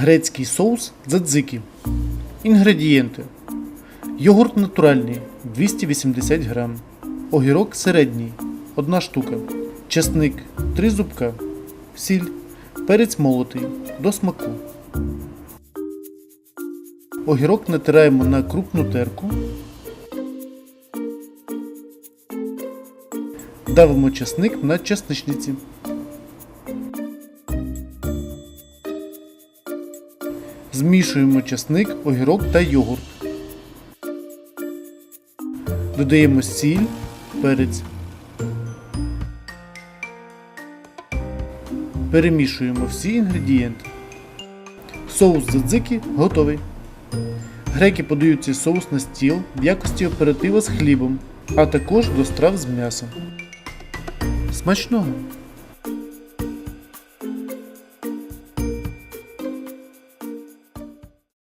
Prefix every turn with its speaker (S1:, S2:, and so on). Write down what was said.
S1: Грецький соус дзадзики. Інгредієнти. Йогурт натуральний 280 грам. Огірок середній 1 штука. Чесник 3 зубка. Сіль. Перець молотий до смаку. Огірок натираємо на крупну терку. Давимо чесник на чесничниці. Змішуємо чесник, огірок та йогурт. Додаємо сіль, перець. Перемішуємо всі інгредієнти. Соус дзадзики готовий. Греки подають цей соус на стіл в якості оператива з хлібом, а також до страв з м'ясом. Смачного!